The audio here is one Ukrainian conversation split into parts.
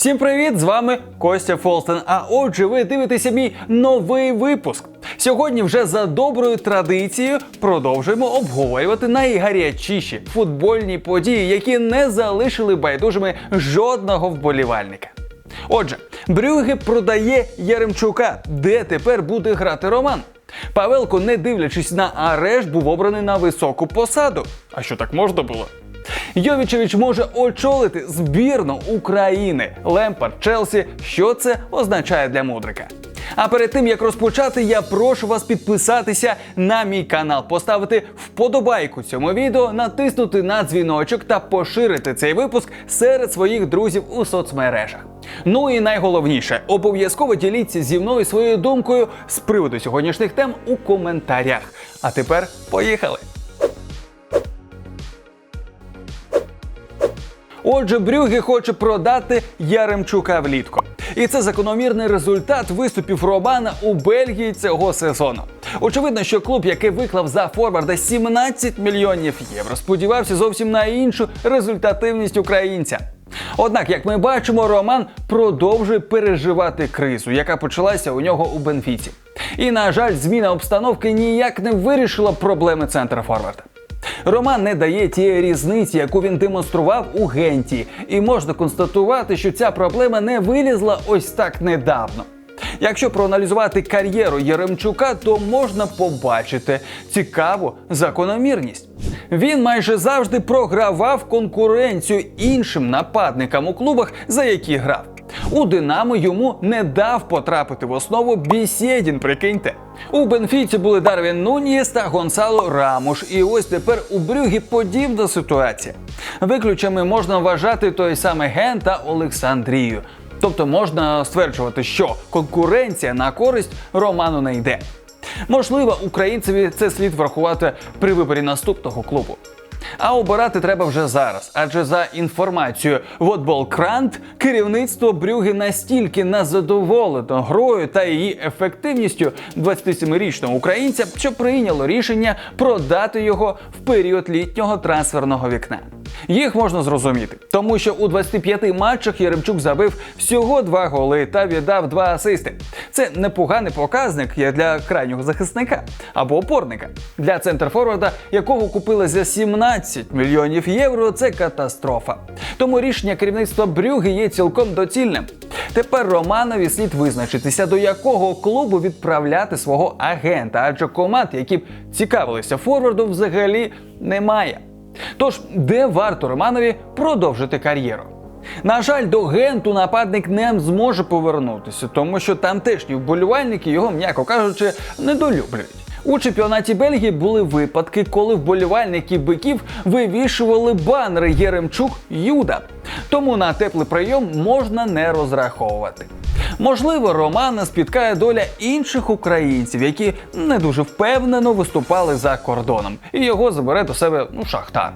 Всім привіт! З вами Костя Фолстен. А отже, ви дивитеся мій новий випуск. Сьогодні вже за доброю традицією продовжуємо обговорювати найгарячіші футбольні події, які не залишили байдужими жодного вболівальника. Отже, Брюге продає Яремчука, де тепер буде грати Роман. Павелко, не дивлячись на арешт, був обраний на високу посаду. А що так можна було? Йовічевич може очолити збірну України. Лемпард Челсі. Що це означає для мудрика? А перед тим як розпочати, я прошу вас підписатися на мій канал, поставити вподобайку цьому відео, натиснути на дзвіночок та поширити цей випуск серед своїх друзів у соцмережах. Ну і найголовніше, обов'язково діліться зі мною своєю думкою з приводу сьогоднішніх тем у коментарях. А тепер поїхали! Отже, Брюге хоче продати Яремчука влітку. І це закономірний результат виступів Романа у Бельгії цього сезону. Очевидно, що клуб, який виклав за форварда 17 мільйонів євро, сподівався зовсім на іншу результативність українця. Однак, як ми бачимо, Роман продовжує переживати кризу, яка почалася у нього у Бенфіці. І, на жаль, зміна обстановки ніяк не вирішила проблеми центра форварда. Роман не дає тієї різниці, яку він демонстрував у Генті, і можна констатувати, що ця проблема не вилізла ось так недавно. Якщо проаналізувати кар'єру Яремчука, то можна побачити цікаву закономірність. Він майже завжди програвав конкуренцію іншим нападникам у клубах, за які грав. У Динамо йому не дав потрапити в основу Бісєдін, прикиньте. У Бенфіці були Дарвін Нунієс та Гонсало Рамуш. І ось тепер у Брюгі подібна ситуація. Виключами можна вважати той самий Ген та Олександрію. Тобто можна стверджувати, що конкуренція на користь Роману не йде. Можливо, українцеві це слід врахувати при виборі наступного клубу. А обирати треба вже зараз, адже за інформацією Вотболкрант, керівництво Брюги настільки незадоволено грою та її ефективністю 27-річного українця, що прийняло рішення продати його в період літнього трансферного вікна. Їх можна зрозуміти, тому що у 25 матчах Яремчук забив всього два голи та віддав два асисти. Це непоганий показник для крайнього захисника або опорника. Для центрфорварда, якого купили за 17 мільйонів євро, це катастрофа. Тому рішення керівництва Брюги є цілком доцільним. Тепер Романові слід визначитися, до якого клубу відправляти свого агента, адже команд, які б цікавилися форвардом, взагалі немає. Тож, де варто Романові продовжити кар'єру? На жаль, до Генту нападник не зможе повернутися, тому що тамтешні вболівальники його, м'яко кажучи, недолюблюють. У чемпіонаті Бельгії були випадки, коли вболівальники биків вивішували банери Єремчук Юда. Тому на теплий прийом можна не розраховувати. Можливо, Романа спіткає доля інших українців, які не дуже впевнено виступали за кордоном, і його забере до себе ну, шахтар.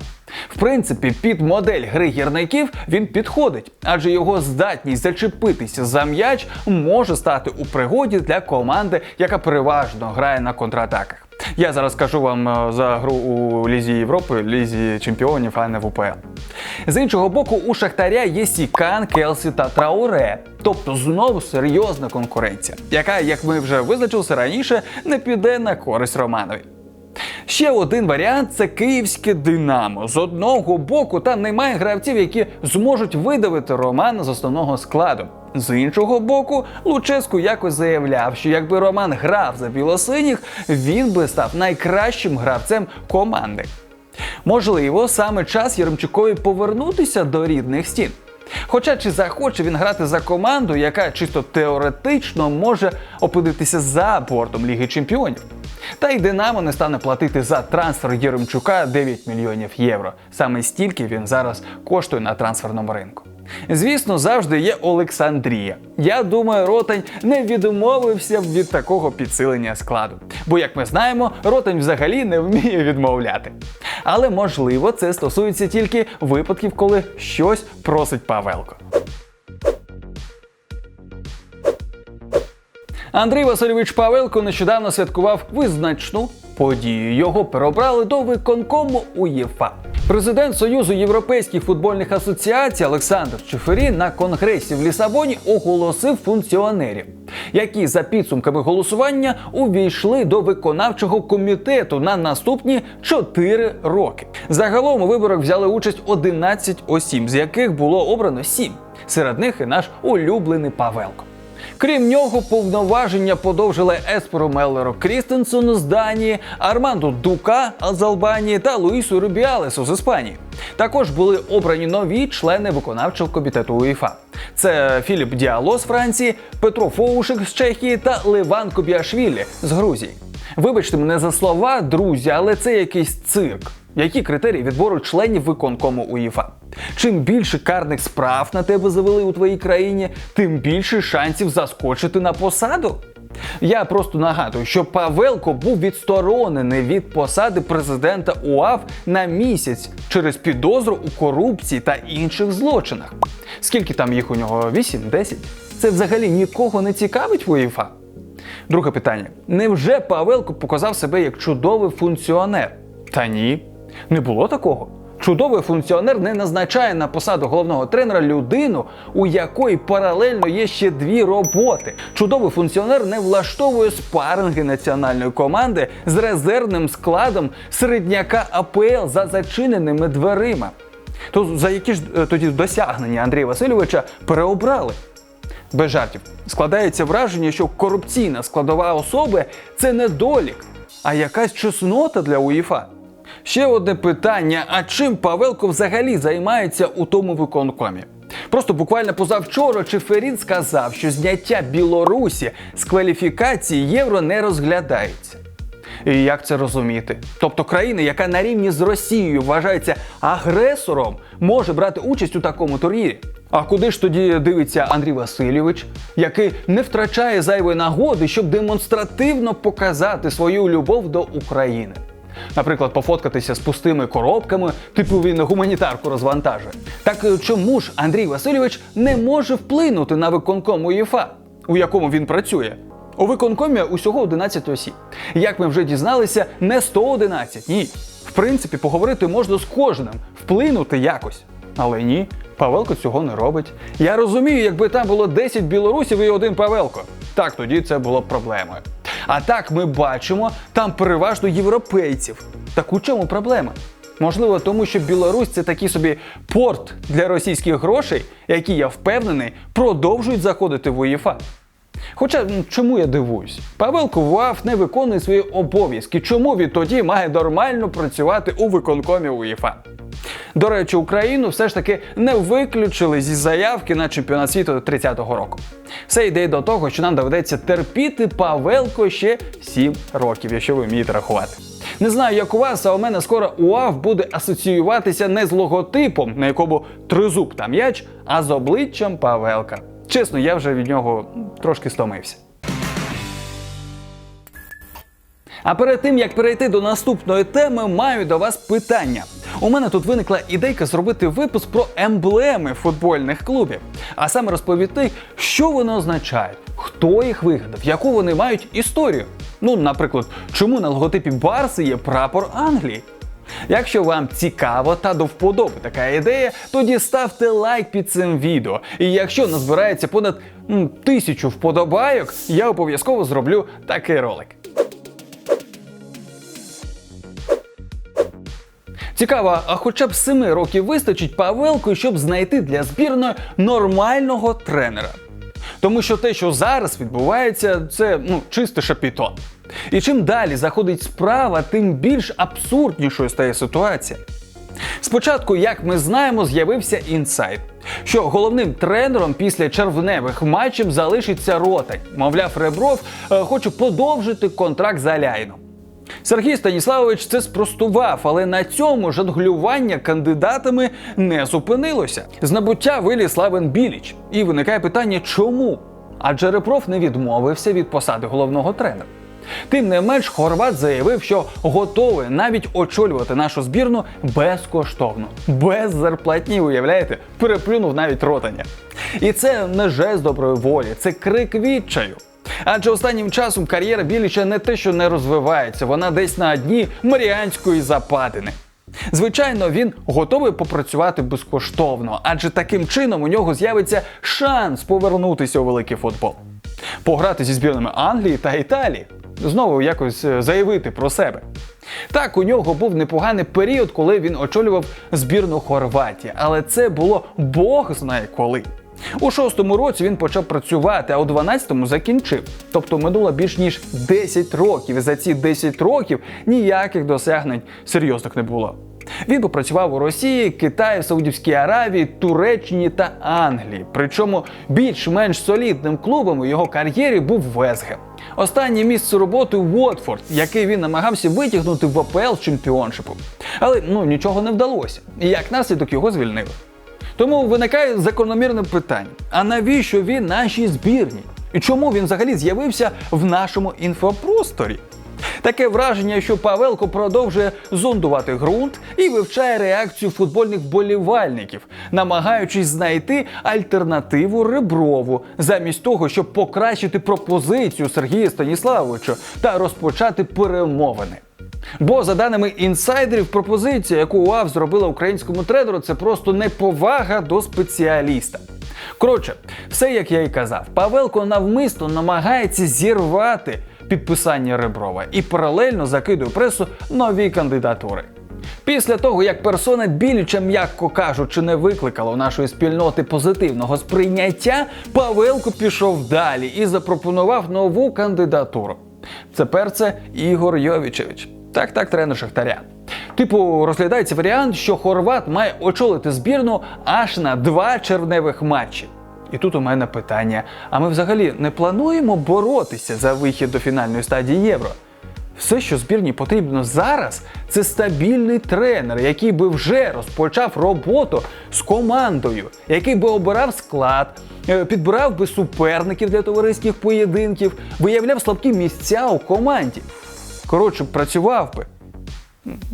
В принципі, під модель гри гірників він підходить, адже його здатність зачепитися за м'яч може стати у пригоді для команди, яка переважно грає на контратаках. Я зараз кажу вам е, за гру у Лізі Європи, Лізі Чемпіонів, а не в УПЛ. З іншого боку, у Шахтаря є Сікан, Келсі та Трауре. Тобто знову серйозна конкуренція, яка, як ми вже визначилися раніше, не піде на користь Романові. Ще один варіант це київське Динамо. З одного боку, там немає гравців, які зможуть видавити Романа з основного складу. З іншого боку, Луческу якось заявляв, що якби Роман грав за білосиніх, він би став найкращим гравцем команди. Можливо, саме час Єремчукові повернутися до рідних стін. Хоча чи захоче він грати за команду, яка чисто теоретично може опинитися за бортом Ліги Чемпіонів. Та й Динамо не стане платити за трансфер Єремчука 9 мільйонів євро. Саме стільки він зараз коштує на трансферному ринку. Звісно, завжди є Олександрія. Я думаю, Ротань не відмовився б від такого підсилення складу. Бо, як ми знаємо, Ротань взагалі не вміє відмовляти. Але можливо, це стосується тільки випадків, коли щось просить Павелко. Андрій Васильович Павелко нещодавно святкував визначну подію. Його переобрали до виконкому УЄФА. Президент Союзу європейських футбольних асоціацій Олександр Чефері на конгресі в Лісабоні оголосив функціонерів, які за підсумками голосування увійшли до виконавчого комітету на наступні 4 роки. Загалом у виборах взяли участь 11 осіб, з яких було обрано 7. Серед них і наш улюблений Павелко. Крім нього, повноваження подовжили Есперу Меллеру Крістенсону з Данії, Арманду Дука з Албанії та Луїсу Рубіалесу з Іспанії. Також були обрані нові члени виконавчого комітету УЄФА. Це Філіп Діало з Франції, Петро Фоушик з Чехії та Ливан Кобіашвілі з Грузії. Вибачте мене за слова, друзі, але це якийсь цирк. Які критерії відбору членів виконкому УЄФА? Чим більше карних справ на тебе завели у твоїй країні, тим більше шансів заскочити на посаду. Я просто нагадую, що Павелко був відсторонений від посади президента УАФ на місяць через підозру у корупції та інших злочинах. Скільки там їх у нього? 8-10? Це взагалі нікого не цікавить УЄФА? Друге питання: невже Павелко показав себе як чудовий функціонер? Та ні, не було такого. Чудовий функціонер не назначає на посаду головного тренера людину, у якої паралельно є ще дві роботи. Чудовий функціонер не влаштовує спаринги національної команди з резервним складом середняка АПЛ за зачиненими дверима. То за які ж е, тоді досягнення Андрія Васильовича переобрали? Без жартів. Складається враження, що корупційна складова особи це недолік, а якась чеснота для УЄФА. Ще одне питання: а чим Павелко взагалі займається у тому виконкомі? Просто буквально позавчора Чеферін сказав, що зняття Білорусі з кваліфікації євро не розглядається. І як це розуміти? Тобто країна, яка на рівні з Росією вважається агресором, може брати участь у такому турнірі. А куди ж тоді дивиться Андрій Васильович, який не втрачає зайвої нагоди, щоб демонстративно показати свою любов до України? Наприклад, пофоткатися з пустими коробками, типу він гуманітарку розвантажує. Так е, чому ж Андрій Васильович не може вплинути на виконком УЄФА, у якому він працює? У виконкомі усього 11 осіб. Як ми вже дізналися, не 111, ні. В принципі, поговорити можна з кожним, вплинути якось. Але ні, Павелко цього не робить. Я розумію, якби там було 10 білорусів і один Павелко. Так тоді це було б проблемою. А так ми бачимо там переважно європейців. Так у чому проблема? Можливо, тому що Білорусь це такий собі порт для російських грошей, які я впевнений продовжують заходити в УЄФА. Хоча чому я дивуюсь? Павелко ВАФ не виконує свої обов'язки. Чому він тоді має нормально працювати у виконкомі УЄФА? До речі, Україну все ж таки не виключили зі заявки на чемпіонат світу 30-го року. Все йде до того, що нам доведеться терпіти Павелко ще 7 років, якщо ви вмієте рахувати. Не знаю, як у вас, а у мене скоро УАВ буде асоціюватися не з логотипом, на якому тризуб та м'яч, а з обличчям Павелка. Чесно, я вже від нього трошки стомився. А перед тим як перейти до наступної теми, маю до вас питання. У мене тут виникла ідейка зробити випуск про емблеми футбольних клубів, а саме розповісти, що вони означають, хто їх вигадав, яку вони мають історію. Ну, наприклад, чому на логотипі Барси є прапор Англії. Якщо вам цікаво та до вподоби така ідея, тоді ставте лайк під цим відео. І якщо назбирається понад тисячу вподобайок, я обов'язково зроблю такий ролик. Цікаво, а хоча б семи років вистачить Павелку, щоб знайти для збірної нормального тренера. Тому що те, що зараз відбувається, це ну чисте шапіто. І чим далі заходить справа, тим більш абсурднішою стає ситуація. Спочатку, як ми знаємо, з'явився інсайт, що головним тренером після червневих матчів залишиться Ротань. Мовляв, Ребров е, хоче подовжити контракт з Аляйном. Сергій Станіславович це спростував, але на цьому жонглювання кандидатами не зупинилося. З набуття виліз Славен Біліч. І виникає питання, чому? Адже Ребров не відмовився від посади головного тренера. Тим не менш, Хорват заявив, що готовий навіть очолювати нашу збірну безкоштовно, без зарплатні, уявляєте, переплюнув навіть ротання. І це не жест доброї волі, це крик відчаю. Адже останнім часом кар'єра Біліча не те, що не розвивається, вона десь на дні Маріанської западини. Звичайно, він готовий попрацювати безкоштовно, адже таким чином у нього з'явиться шанс повернутися у великий футбол, пограти зі збірними Англії та Італії, знову якось е, заявити про себе. Так, у нього був непоганий період, коли він очолював збірну Хорватії, але це було Бог знає коли. У шостому році він почав працювати, а у 12-му закінчив. Тобто минуло більш ніж 10 років. І за ці 10 років ніяких досягнень серйозних не було. Він попрацював у Росії, Китаї, Саудівській Аравії, Туреччині та Англії. Причому більш-менш солідним клубом у його кар'єрі був Весгем. Останнє місце роботи Уотфорд, який він намагався витягнути в АПЛ чемпіоншипу. Але ну нічого не вдалося. І як наслідок його звільнили. Тому виникає закономірне питання: а навіщо він нашій збірні? І чому він взагалі з'явився в нашому інфопросторі? Таке враження, що Павелко продовжує зондувати ґрунт і вивчає реакцію футбольних болівальників, намагаючись знайти альтернативу Реброву, замість того, щоб покращити пропозицію Сергія Станіславовича та розпочати перемовини. Бо, за даними інсайдерів, пропозиція, яку УАВ зробила українському тренеру, це просто неповага до спеціаліста. Коротше, все як я і казав, Павелко навмисно намагається зірвати підписання Реброва і паралельно закидує пресу нові кандидатури. Після того, як персона Біліча, м'яко кажучи, не викликала у нашої спільноти позитивного сприйняття, Павелко пішов далі і запропонував нову кандидатуру. Тепер це Ігор Йовічевич. Так, так, тренер Шахтаря. Типу, розглядається варіант, що Хорват має очолити збірну аж на два червневих матчі. І тут у мене питання: а ми взагалі не плануємо боротися за вихід до фінальної стадії євро? Все, що збірні потрібно зараз, це стабільний тренер, який би вже розпочав роботу з командою, який би обирав склад, е, підбирав би суперників для товариських поєдинків, виявляв слабкі місця у команді. Коротше, працював би.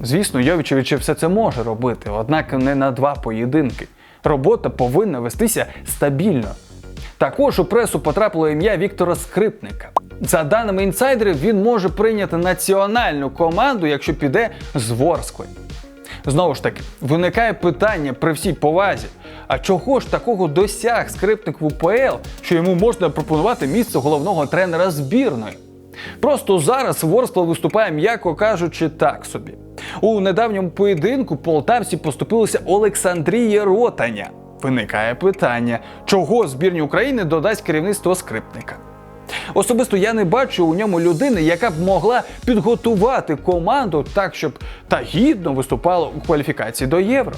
Звісно, Йовічевич все це може робити, однак не на два поєдинки. Робота повинна вестися стабільно. Також у пресу потрапило ім'я Віктора Скрипника. За даними інсайдерів, він може прийняти національну команду, якщо піде з Ворскли. Знову ж таки, виникає питання при всій повазі: а чого ж такого досяг скрипник в УПЛ, що йому можна пропонувати місце головного тренера збірної? Просто зараз Ворскла виступає, м'яко кажучи, так собі. У недавньому поєдинку полтавці поступилися Олександрії Ротаня. Виникає питання, чого збірні України додасть керівництво скрипника. Особисто я не бачу у ньому людини, яка б могла підготувати команду так, щоб та гідно виступала у кваліфікації до євро.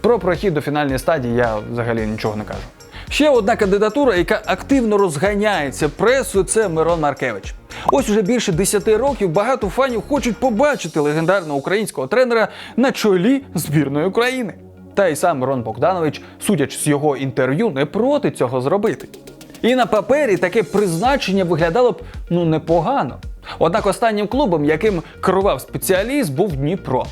Про прохід до фінальної стадії я взагалі нічого не кажу. Ще одна кандидатура, яка активно розганяється пресою, це Мирон Маркевич. Ось уже більше 10 років багато фанів хочуть побачити легендарного українського тренера на чолі збірної України. Та й сам Мирон Богданович, судячи з його інтерв'ю, не проти цього зробити. І на папері таке призначення виглядало б ну непогано. Однак останнім клубом, яким керував спеціаліст, був Дніпро.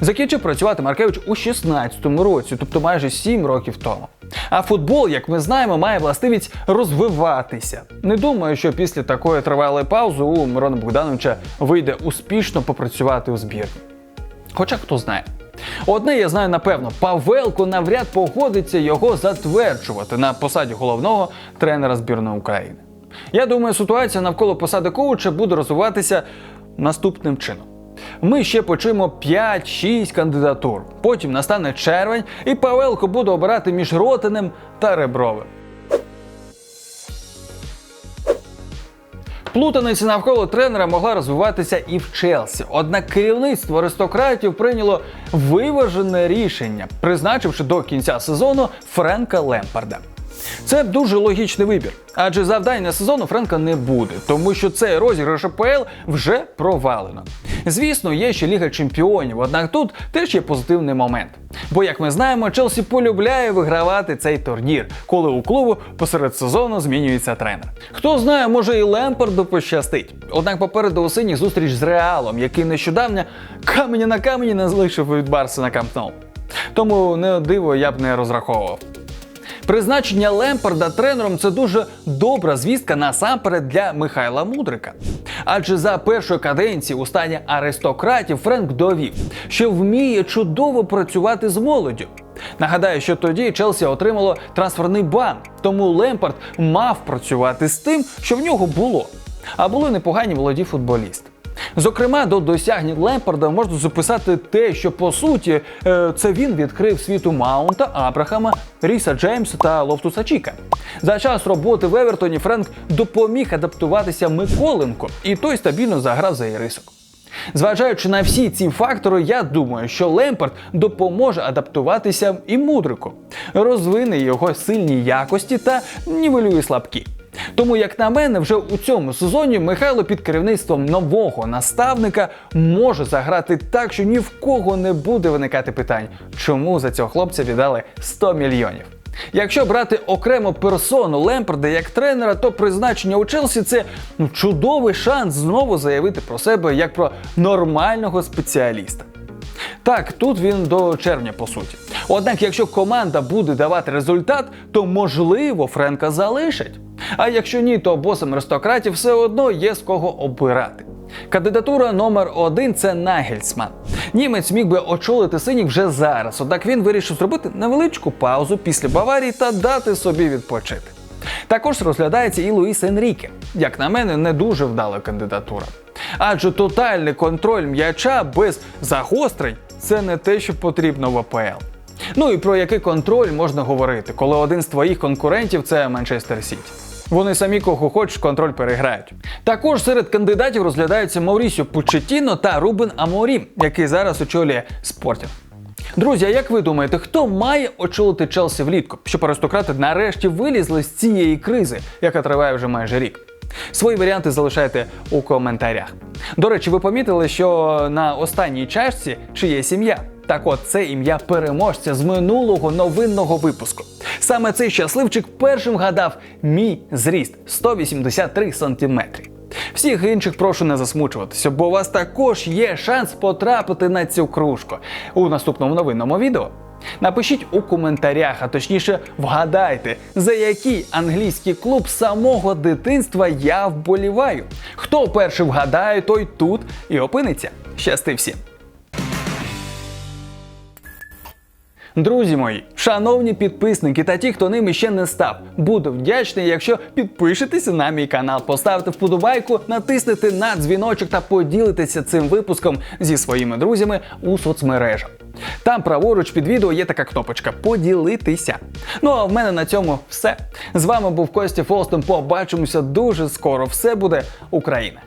Закінчив працювати Маркевич у 16-му році, тобто майже 7 років тому. А футбол, як ми знаємо, має властивість розвиватися. Не думаю, що після такої тривалої паузи у Мирона Богдановича вийде успішно попрацювати у збірні. Хоча хто знає. Одне я знаю напевно, Павелко навряд погодиться його затверджувати на посаді головного тренера збірної України. Я думаю, ситуація навколо посади коуча буде розвиватися наступним чином. Ми ще почуємо 5-6 кандидатур. Потім настане червень, і Павелко буде обирати між Ротиним та Ребровим. Плутаниця навколо тренера могла розвиватися і в Челсі. Однак керівництво аристократів прийняло виважене рішення, призначивши до кінця сезону Френка Лемпарда. Це дуже логічний вибір, адже завдання сезону Френка не буде, тому що цей розіграш АПЛ вже провалено. Звісно, є ще Ліга Чемпіонів, однак тут теж є позитивний момент. Бо, як ми знаємо, Челсі полюбляє вигравати цей турнір, коли у клубу посеред сезону змінюється тренер. Хто знає, може і Лемпарду пощастить. Однак попереду у синіх зустріч з Реалом, який нещодавно камені на камені не залишив від Барси на Камп Ноу. Тому не диво я б не розраховував. Призначення Лемпарда тренером це дуже добра звістка насамперед для Михайла Мудрика. Адже за першої каденції у стані аристократів Френк довів, що вміє чудово працювати з молоддю. Нагадаю, що тоді Челсі отримало трансферний бан, тому Лемпард мав працювати з тим, що в нього було. А були непогані молоді футболісти. Зокрема, до досягнень Лемпарда можна записати те, що по суті е, це він відкрив світу Маунта, Абрахама, Ріса Джеймса та Лофтуса Чіка. За час роботи в Евертоні Френк допоміг адаптуватися Миколенко, і той стабільно заграв за Ірисок. Зважаючи на всі ці фактори, я думаю, що Лемпард допоможе адаптуватися і мудрику, розвине його сильні якості та нівелює слабкі. Тому, як на мене, вже у цьому сезоні Михайло під керівництвом нового наставника може заграти так, що ні в кого не буде виникати питань, чому за цього хлопця віддали 100 мільйонів. Якщо брати окремо персону Лемпарда як тренера, то призначення у Челсі це ну, чудовий шанс знову заявити про себе як про нормального спеціаліста. Так, тут він до червня по суті. Однак, якщо команда буде давати результат, то можливо Френка залишать. А якщо ні, то босом аристократів все одно є з кого обирати. Кандидатура номер один це Нагельсман. Німець міг би очолити синіх вже зараз, однак він вирішив зробити невеличку паузу після Баварії та дати собі відпочити. Також розглядається і Луїс Енріке. Як на мене, не дуже вдала кандидатура. Адже тотальний контроль м'яча без загострень це не те, що потрібно в АПЛ. Ну і про який контроль можна говорити, коли один з твоїх конкурентів це Манчестер Сіті. Вони самі кого хочеш контроль переграють. Також серед кандидатів розглядаються Маурісіо Пучетіно та Рубен Аморім, який зараз очолює спортів. Друзі, а як ви думаєте, хто має очолити Челсі влітку, щоб аристократи нарешті вилізли з цієї кризи, яка триває вже майже рік? Свої варіанти залишайте у коментарях. До речі, ви помітили, що на останній чашці чиє сім'я? Так от це ім'я переможця з минулого новинного випуску. Саме цей щасливчик першим гадав мій зріст 183 сантиметри. Всіх інших прошу не засмучуватися, бо у вас також є шанс потрапити на цю кружку у наступному новинному відео. Напишіть у коментарях, а точніше вгадайте, за який англійський клуб самого дитинства я вболіваю. Хто перший вгадає, той тут і опиниться. Щасти всім! Друзі мої, шановні підписники та ті, хто ними ще не став, буду вдячний, якщо підпишетеся на мій канал, поставите вподобайку, натиснете на дзвіночок та поділитеся цим випуском зі своїми друзями у соцмережах. Там праворуч під відео є така кнопочка Поділитися. Ну а в мене на цьому все. З вами був Костя Фолстон. Побачимося дуже скоро. Все буде Україна!